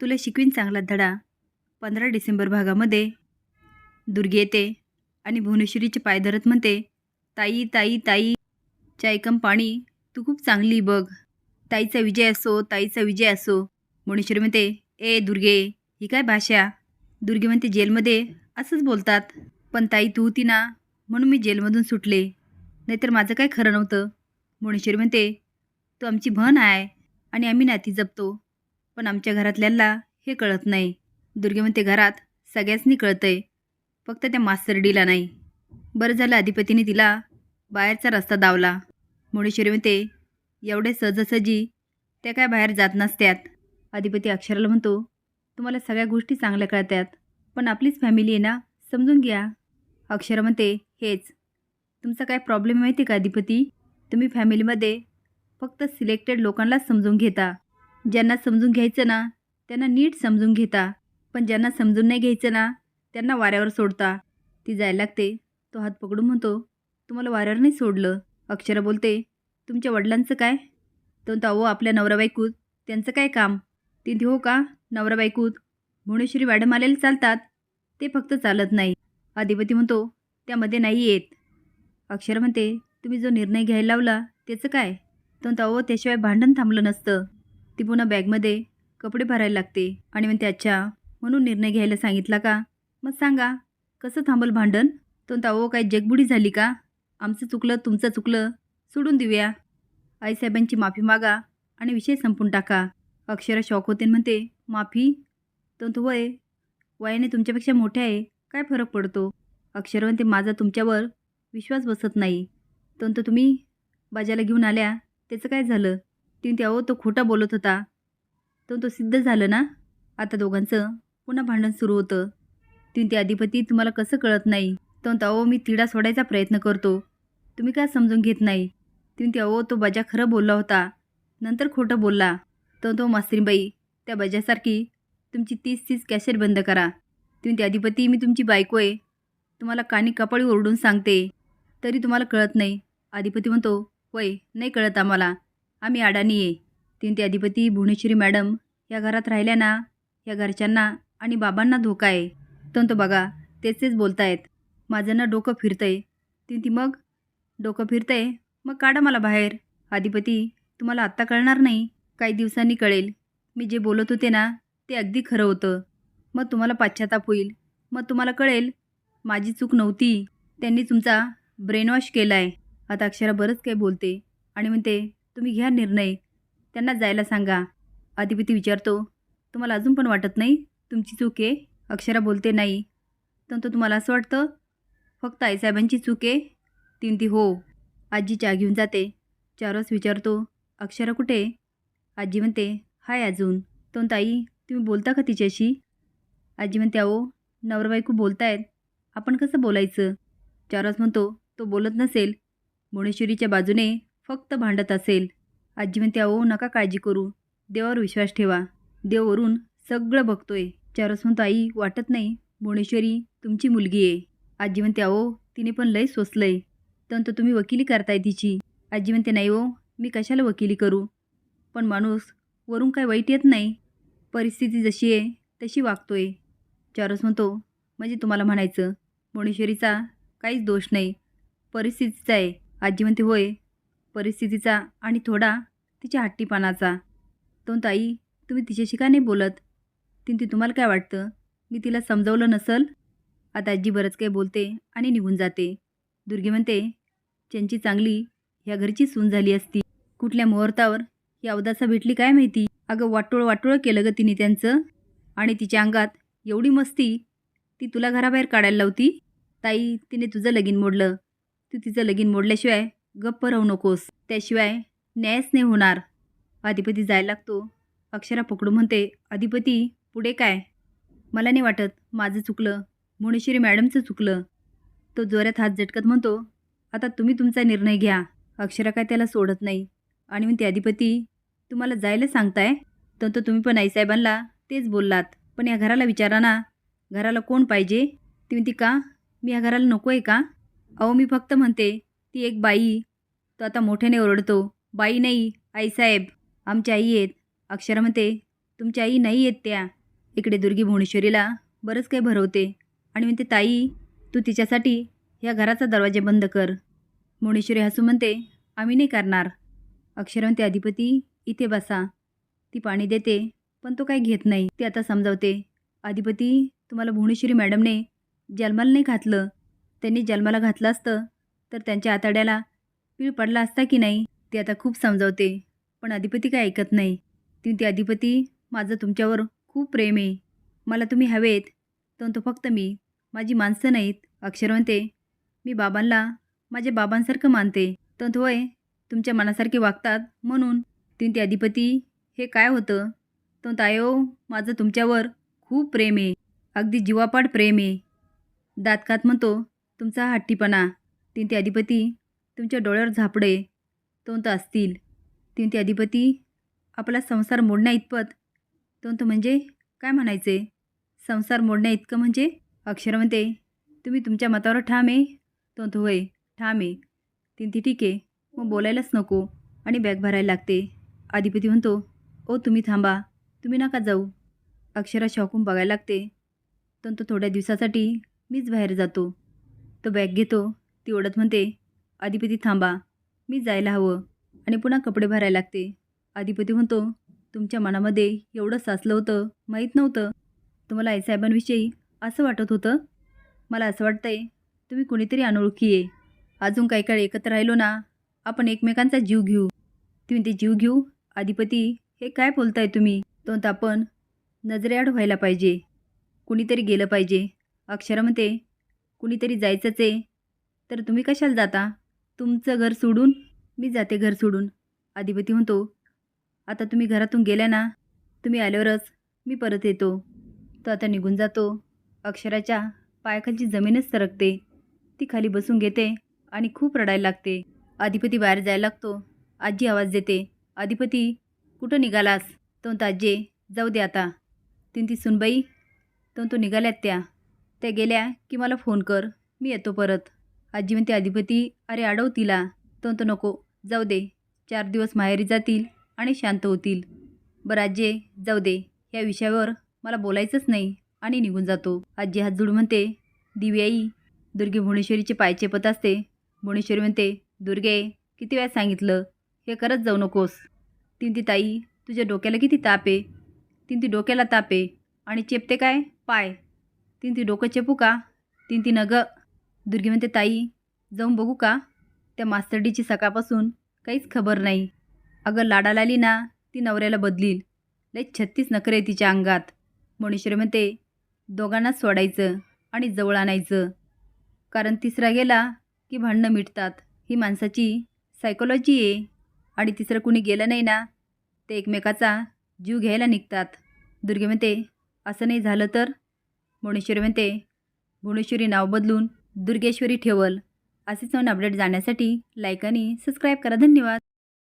तुला शिकवीन चांगला धडा. पंधरा डिसेंबर भागामध्ये. दुर्गी येते आणि भुवनेश्वरीचे पाय धरत म्हणते ताई ताई ताई चायकम पाणी तू खूप चांगली बघ. ताईचा विजय असो ताईचा विजय असो. भुवनेश्वरी म्हणते ए दुर्गे ही काय भाषा? दुर्गे म्हणते जेलमध्ये असंच बोलतात. पण ताई तू होती ना म्हणून मी जेलमधून सुटले. नाहीतर माझं काय खरं नव्हतं. भुवनेश्वरी म्हणते तू आमची भन आहे आणि आम्ही नाती जपतो. पण आमच्या घरातल्यांना हे कळत नाही. दुर्गे म्हणते घरात सगळ्याचनी कळतंय. फक्त त्या मास्तरडीला नाही. बरं झालं अधिपतीने तिला बाहेरचा रस्ता दावला. मुडेश्वरी म्हणते एवढे सहजासहजी त्या काय बाहेर जात नसत्यात. अधिपती अक्षराला म्हणतो तुम्हाला सगळ्या गोष्टी चांगल्या कळतात पण आपलीच फॅमिली आहे ना समजून घ्या. अक्षरा म्हणते हेच. तुमचा काय प्रॉब्लेम माहिती का अधिपती? तुम्ही फॅमिलीमध्ये फक्त सिलेक्टेड लोकांनाच समजून घेता. ज्यांना समजून घ्यायचं ना त्यांना नीट समजून घेता. पण ज्यांना समजून नाही घ्यायचं ना त्यांना वाऱ्यावर सोडता. ती जायला लागते. तो हात पकडून म्हणतो तुम्हाला वाऱ्यावर नाही सोडलं. अक्षरा बोलते तुमच्या वडिलांचं काय? तो म्हणतो अहो आपल्या नवरा बायकूत. त्यांचं काय काम? ती म्हणते, हो का? नवरा बायकूत. भुवनेश्वरी मॅडम आलेले चालतात. ते फक्त चालत नाही. अधिपती म्हणतो त्यामध्ये नाही येत. अक्षरा म्हणते तुम्ही जो निर्णय घ्यायला लावला त्याचं काय? तो म्हणतो अहो त्याशिवाय भांडण थांबलं नसतं. ती पुन्हा बॅगमध्ये कपडे भरायला लागते. आणि मग अच्छा म्हणून निर्णय घ्यायला सांगितला का? मग सांगा कसं थांबल भांडण? तो म्हणतो अहो काय जगबुडी झाली का? आमचं चुकलं तुमचं चुकलं सोडून देऊया. आईसाहेबांची माफी मागा आणि विषय संपून टाका. अक्षरा शॉक होते म्हणते माफी? तो वय वयाने तुमच्यापेक्षा मोठे आहे काय फरक पडतो? अक्षर म्हणते माझा तुमच्यावर विश्वास बसत नाही. तो तुम्ही बाजाला घेऊन आल्या त्याचं काय झालं? ती म्हणते अहो तो खोटा बोलत होता. तो तो सिद्ध झालं ना? आता दोघांचं पुन्हा भांडण सुरू होतं. ती म्हणते अधिपती तुम्हाला कसं कळत नाही? तो म्हणतो अहो मी तिडा सोडायचा प्रयत्न करतो. तुम्ही काय समजून घेत नाही? ती म्हणते अहो तो बजा खरं बोलला होता. नंतर खोटं बोलला. तो तो मास्त्रीबाई त्या बजासारखी तुमची तीस तीस कॅसेट बंद करा. ती म्हणते अधिपती मी तुमची बायको आहे. तुम्हाला कानी कपाळी ओरडून सांगते. तरी तुम्हाला कळत नाही. अधिपती म्हणतो वय नाही कळत आम्हाला. आम्ही अडाणी आहे. ती अधिपती भुवनेश्वरी मॅडम या घरात राहिल्या ना या घरच्यांना आणि बाबांना धोका आहे. तो बघा तेच तेच बोलतायत. माझं ना डोकं फिरतंय. ती मग? डोकं फिरतंय? मग काढा मला बाहेर. अधिपती तुम्हाला आत्ता कळणार नाही. काही दिवसांनी कळेल. मी जे बोलत होते ना ते अगदी खरं होतं. मग तुम्हाला पाश्चाताप होईल. मग तुम्हाला कळेल. माझी चूक नव्हती. त्यांनी तुमचा ब्रेनवॉश केला आहे आता अक्षरा बरंच काही बोलते. आणि म्हणते तुम्ही घ्या निर्णय. त्यांना जायला सांगा. अधिपती विचारतो तुम्हाला अजून पण वाटत नाही? तुमची चूक आहे. अक्षरा बोलते नाही. तर तो तुम्हाला असं वाटतं? फक्त आईसाहेबांची चूक आहे. तीन ती हो. आजी चहा घेऊन जाते. चारच विचारतो. अक्षरा कुठे? आजी म्हणते हाय अजून. तो ताई तुम्ही बोलता का तिच्याशी? आजी म्हणते अहो नवरा बायको बोलतायत. आपण कसं बोलायचं? चारस म्हणतो तो बोलत नसेल. मुणेश्वरीच्या बाजूने फक्त भांडत असेल. आजी म्हणते अहो नका काळजी करू. देवावर विश्वास ठेवा. देववरून सगळं बघतोय. चारस म्हणतो आई वाटत नाही. भुवनेश्वरी तुमची मुलगी आहे. आजी म्हणते अहो तिने पण लय सोसलंय. तर तुम्ही वकिली करताय तिची. आजी म्हणते नाही हो मी कशाला वकिली करू? पण माणूस वरून काय वाईट येत नाही? परिस्थिती जशी आहे तशी वागतोय. चारस म्हणतो म्हणजे तुम्हाला म्हणायचं. भुवनेश्वरीचा काहीच दोष नाही. परिस्थितीचा आहे. आजी म्हणते होय परिस्थितीचा आणि थोडा तिच्या हट्टीपणाचा. तो ताई तुम्ही तिच्याशी का नाही बोलत? ती ती तुम्हाला काय वाटतं? मी तिला समजवलं नसल? आता आजी बरंच काही बोलते आणि निघून जाते. दुर्गी म्हणते त्यांची चांगली ह्या घरची सून झाली असती. कुठल्या मुहूर्तावर ही अवदासा भेटली काय माहिती? अगं वाटोळ वाटोळ केलं ग तिने त्यांचं. आणि तिच्या अंगात एवढी मस्ती ती तुला घराबाहेर काढायला लावती? ताई तिने तुझं लगीन मोडलं. तू तिचं लगीन मोडल्याशिवाय गप्प राहू नकोस. त्याशिवाय न्यायच नाही होणार. अधिपती जायला लागतो. अक्षरा पकडू म्हणते अधिपती पुढे काय? मला नाही वाटत. माझं चुकलं. मुणेश्वरी मॅडमचं चुकलं. तो जोऱ्यात हात झटकत म्हणतो आता तुम्ही तुमचा निर्णय घ्या. अक्षरा काय त्याला सोडत नाही. आणि म्हणते अधिपती तुम्हाला जायला सांगताय? तर तो तुम्ही पण आईसाहेबांना तेच बोललात. पण या घराला विचारा ना. घराला कोण पाहिजे? ती म्हणती का? मी या घराला नको आहे का? अहो मी फक्त म्हणते ती एक बाई. तो आता मोठ्याने ओरडतो बाई नाही आईसाहेब आमची आई आहेत. अक्षर म्हणते तुमची आई नाही आहेत त्या. इकडे दुर्गी भुवनेश्वरीला बरंच काही भरवते आणि म्हणते ताई तू तिच्यासाठी ह्या घराचा दरवाजा बंद कर. भुवनेश्वरी हसू म्हणते आम्ही नाही करणार. अक्षर म्हणते अधिपती इथे बसा. ती पाणी देते पण तो काही घेत नाही. ती आता समजावते अधिपती तुम्हाला भुवनेश्वरी मॅडमने जन्माला नाही घातलं. त्यांनी जन्माला घातलं असतं तर त्यांच्या आतड्याला पीळ पडला असता की नाही ते आता खूप समजावते पण अधिपती काय ऐकत नाही. ती ते अधिपती माझं तुमच्यावर खूप प्रेम आहे. मला तुम्ही हवेत तर तो फक्त मी माझी माणसं नाहीत अक्षर म्हणते मी बाबांना माझ्या बाबांसारखं मानते. तर वय तुमच्या मनासारखे वागतात म्हणून तीन ते अधिपती हे काय होतं? तो तायो माझं तुमच्यावर खूप प्रेम आहे. अगदी जीवापाड प्रेम आहे. दातकात म्हणतो तुमचा हट्टीपणा तीन ते अधिपती तुमच्या डोळ्यावर झापडे तोंत असतील. तीन ते अधिपती आपला संसार मोडण्या इतपत. तोंत म्हणजे काय म्हणायचे? संसार मोडण्या इतकं म्हणजे? अक्षर म्हणते तुम्ही तुमच्या मतावर ठाम आहे. तोंत होय ठाम आहे. तीन ती ठीक आहे मग बोलायलाच नको आणि बॅग भरायला लागते. अधिपती म्हणतो ओ तुम्ही थांबा तुम्ही नका जाऊ. अक्षरा शॉकून बघायला लागते. तर थोड्या दिवसासाठी मीच बाहेर जातो. तो बॅग घेतो ती ओढत म्हणते अधिपती थांबा मी जायला हवं आणि पुन्हा कपडे भरायला लागते. अधिपती म्हणतो तुमच्या मनामध्ये एवढं साचलं होतं माहीत नव्हतं. तुम्हाला आईसाहेबांविषयी असं वाटत होतं? मला असं वाटतंय तुम्ही कुणीतरी अनोळखी आहे. अजून काही काळ एकत्र राहिलो ना आपण एकमेकांचा जीव घेऊ. तुम्ही ते जीव घेऊ? अधिपती हे काय बोलताय तुम्ही? तो आपण नजरेआड व्हायला पाहिजे. कुणीतरी गेलं पाहिजे. अक्षर म्हणते कुणीतरी जायचंच आहे तर तुम्ही कशाला जाता? तुमचं घर सोडून? मी जाते घर सोडून. अधिपती म्हणतो आता तुम्ही घरातून गेल्या ना तुम्ही आल्यावरच मी परत येतो. तो आता निघून जातो. अक्षराच्या पायाखालची जमीनच सरकते. ती खाली बसून घेते आणि खूप रडायला लागते. अधिपती बाहेर जायला लागतो. आजी आवाज देते अधिपती कुठं निघालास? तो म्हणतो, आजे जाऊ दे आता तीन ती सुनबाई तो तो निघाल्यात त्या. त्या गेल्या की मला फोन कर. मी येतो परत. आजी म्हणते अधिपती अरे अडव तिला. तो नको. जाऊ दे. चार दिवस माहेरी जातील आणि शांत होतील. बरं आजे जाऊ दे. या विषयावर मला बोलायचंच नाही. आणि निघून जातो. आजी हात जोडून म्हणते दिव्याई आई दुर्गे भुवनेश्वरीचे पायचे पत असते. भुवनेश्वरी म्हणते दुर्गे किती वेळा सांगितलं? हे करत जाऊ नकोस. तीन ती ताई तुझ्या डोक्याला किती ताप आहे? तीन ती डोक्याला ताप आहे. आणि चेपते काय? पाय. तीन ती डोकं चेपू का? तीन ती नग दुर्गी म्हणते ताई जाऊन बघू का? त्या मास्तरडीची सकाळपासून काहीच खबर नाही. अगं लाडाला आली ना ती नवऱ्याला बदलील. लय छत्तीस नखरे आहे तिच्या अंगात. मणेश्वरी म्हणते दोघांनाच सोडायचं आणि जवळ आणायचं. कारण तिसरा गेला की भांडणं मिटतात. ही माणसाची सायकोलॉजी आहे. आणि तिसरं कुणी गेलं नाही ना ते एकमेकाचा जीव घ्यायला निघतात. दुर्गे म्हणते असं नाही झालं तर? भुवनेश्वरी म्हणते भुवनेश्वरी नाव बदलून दुर्गेश्वरी ठेवल. असेच नवीन अपडेट जाण्यासाठी लाईक आणि सबस्क्राईब करा. धन्यवाद.